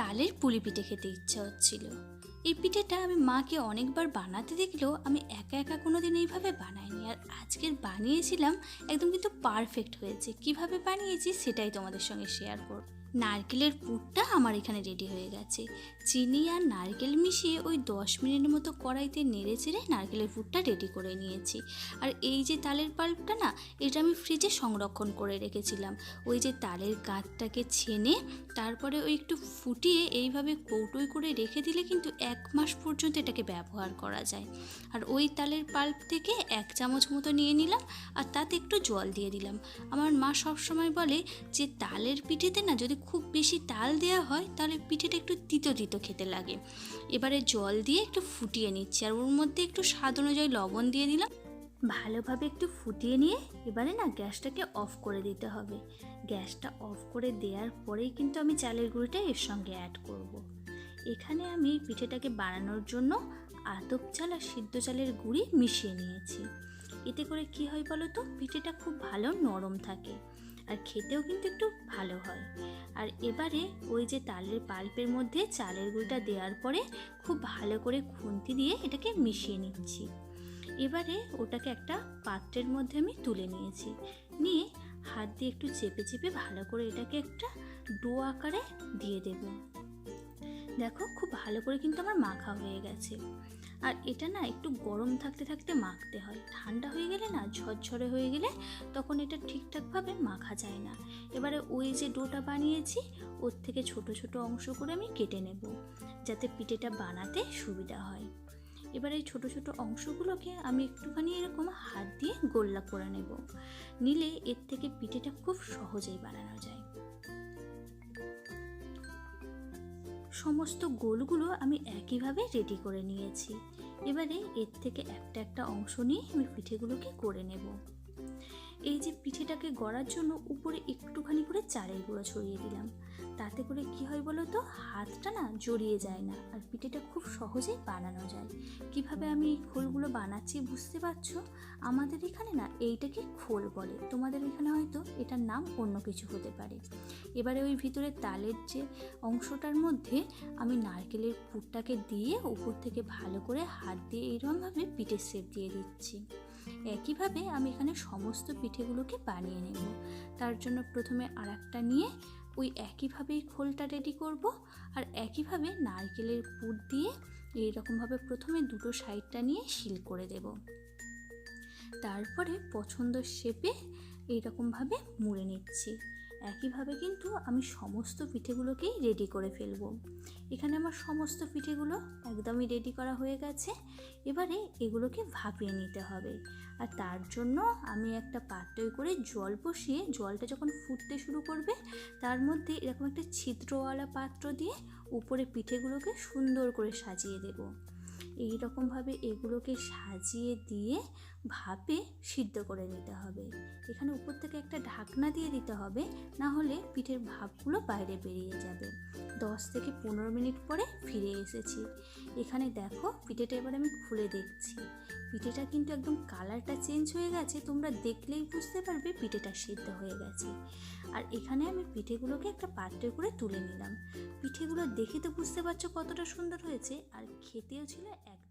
তালের পুলি পিঠে খেতে ইচ্ছা হচ্ছিল। এই পিঠেটা আমি মাকে অনেকবার বানাতে দেখলেও আমি একা একা কোনো দিন এইভাবে বানাইনি। আর আজকের বানিয়েছিলাম, একদম কিন্তু পারফেক্ট হয়েছে। কীভাবে বানিয়েছি সেটাই তোমাদের সঙ্গে শেয়ার করব। নারকেলের পুরটা আমার এখানে রেডি হয়ে গেছে। চিনি আর নারকেল মিশিয়ে ওই দশ মিনিট মতো কড়াইতে নেড়ে চেড়ে নারকেলের পুরটা রেডি করে নিয়েছি। আর এই যে তালের পাল্পটা না, এটা আমি ফ্রিজে সংরক্ষণ করে রেখেছিলাম। ওই যে তালের গাঁতটাকে ছেনে তারপরে ওই একটু ফুটিয়ে এইভাবে কৌটোই করে রেখে দিলে কিন্তু এক মাস পর্যন্ত এটাকে ব্যবহার করা যায়। আর ওই তালের পাল্প থেকে এক চামচ মতো নিয়ে নিলাম আর তাতে একটু জল দিয়ে দিলাম। আমার মা সব সময় বলে যে তালের পিঠেতে না যদি খুব বেশি তাল দেওয়া হয়, তাহলে পিঠেটা একটু তিতো তিতো খেতে লাগে। এবারে জল দিয়ে একটু ফুটিয়ে নিচ্ছি, আর ওর মধ্যে একটু স্বাদ অনুযায়ী লবণ দিয়ে দিলাম। ভালোভাবে একটু ফুটিয়ে নিয়ে এবারে না গ্যাসটাকে অফ করে দিতে হবে। গ্যাসটা অফ করে দেওয়ার পরেই কিন্তু আমি চালের গুঁড়িটা এর সঙ্গে অ্যাড করব। এখানে আমি পিঠেটাকে বানানোর জন্য আতপ চাল আর সিদ্ধ চালের গুঁড়ি মিশিয়ে নিয়েছি। এতে করে কি হয় বলো তো, পিঠেটা খুব ভালো নরম থাকে। আর খেতেও কিন্তু একটু ভালো হয়। আর এবারে ওই যে তালের পাল্পের মধ্যে চালের গুঁড়িটা দেওয়ার পরে খুব ভালো করে খুন্তি দিয়ে এটাকে মিশিয়ে নিচ্ছি। এবারে ওটাকে একটা পাত্রের মধ্যে আমি তুলে নিয়েছি। নিয়ে হাত দিয়ে একটু চেপে চেপে ভালো করে এটাকে একটা ডো আকারে দিয়ে দেব। দেখো, খুব ভালো করে কিন্তু আমার মাখা হয়ে গেছে। আর এটা না একটু গরম থাকতে থাকতে মাখতে হয়। ঠান্ডা হয়ে গেলে না, ঝরঝরে হয়ে গেলে তখন এটা ঠিকঠাকভাবে মাখা যায় না। এবারে ওই যে ডোটা বানিয়েছি, ওর থেকে ছোট ছোট অংশ করে আমি কেটে নেব, যাতে পিঠেটা বানাতে সুবিধা হয়। এবার এই ছোটো ছোটো অংশগুলোকে আমি একটুখানি এরকম হাত দিয়ে গোল্লা করে নেব। নিলে এর থেকে পিঠেটা খুব সহজেই বানানো যায়। সমস্ত গোলগুলো আমি একইভাবে রেডি করে নিয়েছি। এবারে এর থেকে একটা একটা অংশ নিয়ে আমি পিঠেগুলোকে করে নেব। এই যে পিঠেটাকে গড়ার জন্য উপরে একটুখানি করে চালের গুঁড়ো ছড়িয়ে দিলাম। তাতে করে কি হয় বলো তো? হাতটা না জড়িয়ে যায় না আর পিঠেটা খুব সহজেই বানানো যায়। কীভাবে আমি এই খোলগুলো বানাচ্ছি বুঝতে পারছ? আমাদের এখানে না এইটাকে খোল বলে। তোমাদের এখানে হয়তো এটার নাম অন্য কিছু হতে পারে। এবারে ওই ভিতরে তালের যে অংশটার মধ্যে আমি নারকেলের পুরটাকে দিয়ে উপর থেকে ভালো করে হাত দিয়ে এইরকমভাবে পিঠের শেপ দিয়ে দিচ্ছি। একইভাবে আমি এখানে সমস্ত পিঠেগুলোকে বানিয়ে নেব। তার জন্য প্রথমে আর নিয়ে ওই একইভাবেই খোলটা রেডি করব আর একইভাবে নারকেলের পুর দিয়ে এইরকমভাবে প্রথমে দুটো সাইডটা নিয়ে শিল করে দেব। তারপরে পছন্দ শেপে এইরকমভাবে মুড়ে নিচ্ছি। একইভাবে কিন্তু আমি সমস্ত পিঠেগুলোকেই রেডি করে ফেলব। এখানে আমার সমস্ত পিঠেগুলো একদমই রেডি করা হয়ে গেছে। এবারে এগুলোকে ভাপিয়ে নিতে হবে। আর তার জন্য আমি একটা পাত্রে করে জল বসিয়ে, জলটা যখন ফুটতে শুরু করবে, তার মধ্যে এরকম একটা ছিদ্রওয়ালা পাত্র দিয়ে উপরে পিঠেগুলোকে সুন্দর করে সাজিয়ে দেবো। এই রকমভাবে এগুলোকে সাজিয়ে দিয়ে ভাপে সিদ্ধ করে নিতে হবে। এখানে উপর থেকে একটা ঢাকনা দিয়ে দিতে হবে, না হলে পিঠের ভাপগুলো বাইরে বেরিয়ে যাবে। দশ থেকে পনেরো মিনিট পরে ফিরে এসেছি। এখানে দেখো, পিঠেটা এবার আমি খুলে দেখছি। পিঠেটা কিন্তু একদম কালারটা চেঞ্জ হয়ে গেছে, তোমরা দেখলেই বুঝতে পারবে পিঠেটা সিদ্ধ হয়ে গেছে। আর এখানে আমি পিঠেগুলোকে একটা পাত্রে করে তুলে নিলাম। পিঠেগুলো দেখে তো বুঝতে পারছ কতটা সুন্দর হয়েছে, আর খেতেও ছিল এক